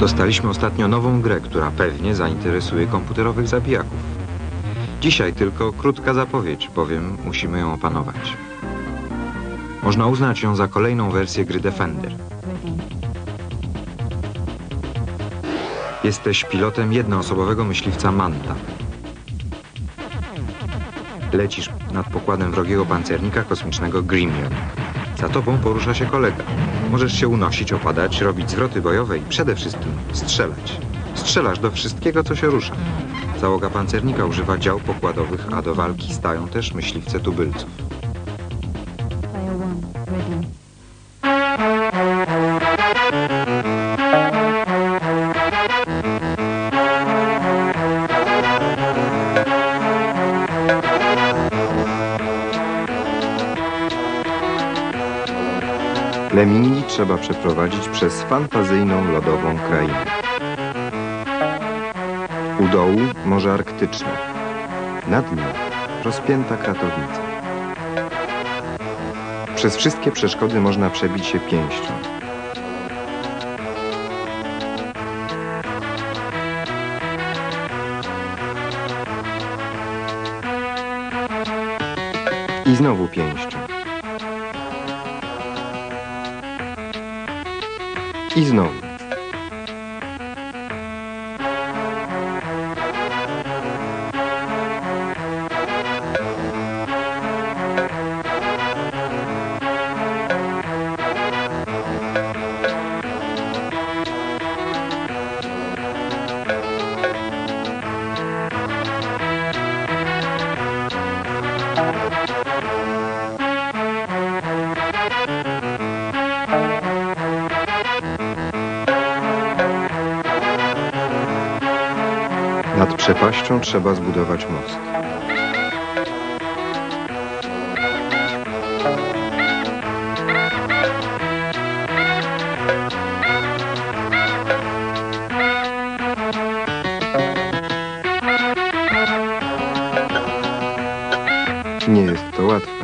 Dostaliśmy ostatnio nową grę, która pewnie zainteresuje komputerowych zabijaków. Dzisiaj tylko krótka zapowiedź, bowiem musimy ją opanować. Można uznać ją za kolejną wersję gry Defender. Jesteś pilotem jednoosobowego myśliwca Manta. Lecisz nad pokładem wrogiego pancernika kosmicznego Grimion. Za tobą porusza się kolega. Możesz się unosić, opadać, robić zwroty bojowe i przede wszystkim strzelać. Strzelasz do wszystkiego, co się rusza. Załoga pancernika używa dział pokładowych, a do walki stają też myśliwce tubylców. Lemingi trzeba przeprowadzić przez fantazyjną lodową krainę. U dołu Morze Arktyczne. Nad nim rozpięta kratownica. Przez wszystkie przeszkody można przebić się pięścią. I znowu pięścią. I znowu. Nad przepaścią trzeba zbudować most. Nie jest to łatwe.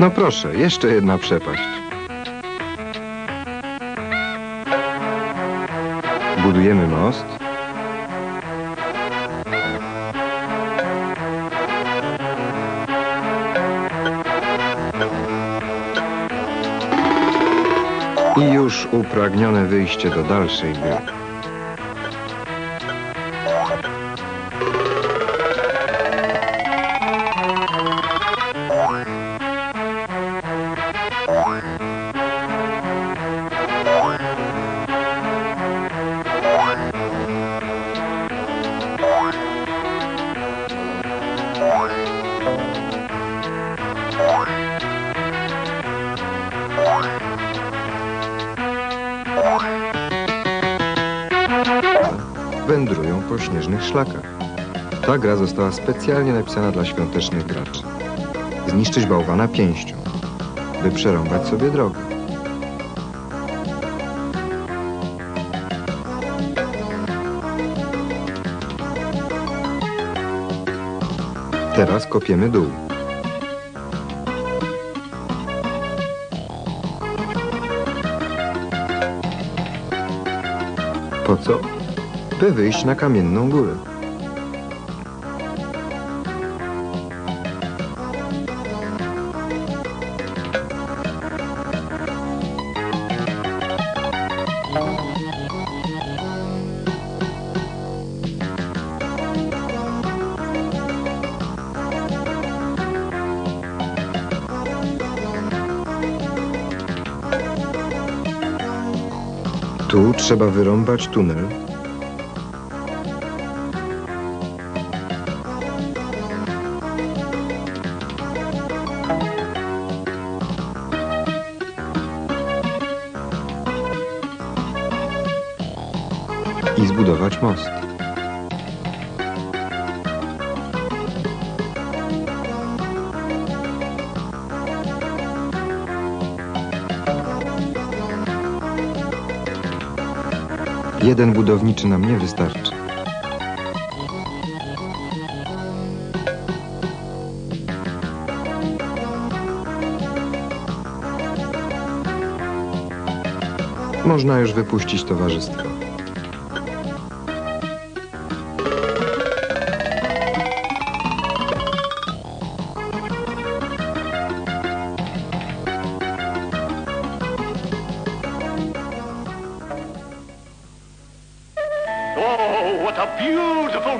No proszę, jeszcze jedna przepaść. Budujemy most. I już upragnione wyjście do dalszej gry. Wędrują po śnieżnych szlakach. Ta gra została specjalnie napisana dla świątecznych graczy. Zniszczyć bałwana pięścią, by przerąbać sobie drogę. Teraz kopiemy dół. Po co? by wyjść na kamienną górę. Tu trzeba wyrąbać tunel. I zbudować most. Jeden budowniczy nam nie wystarczy. Można już wypuścić towarzystwo. What a beautiful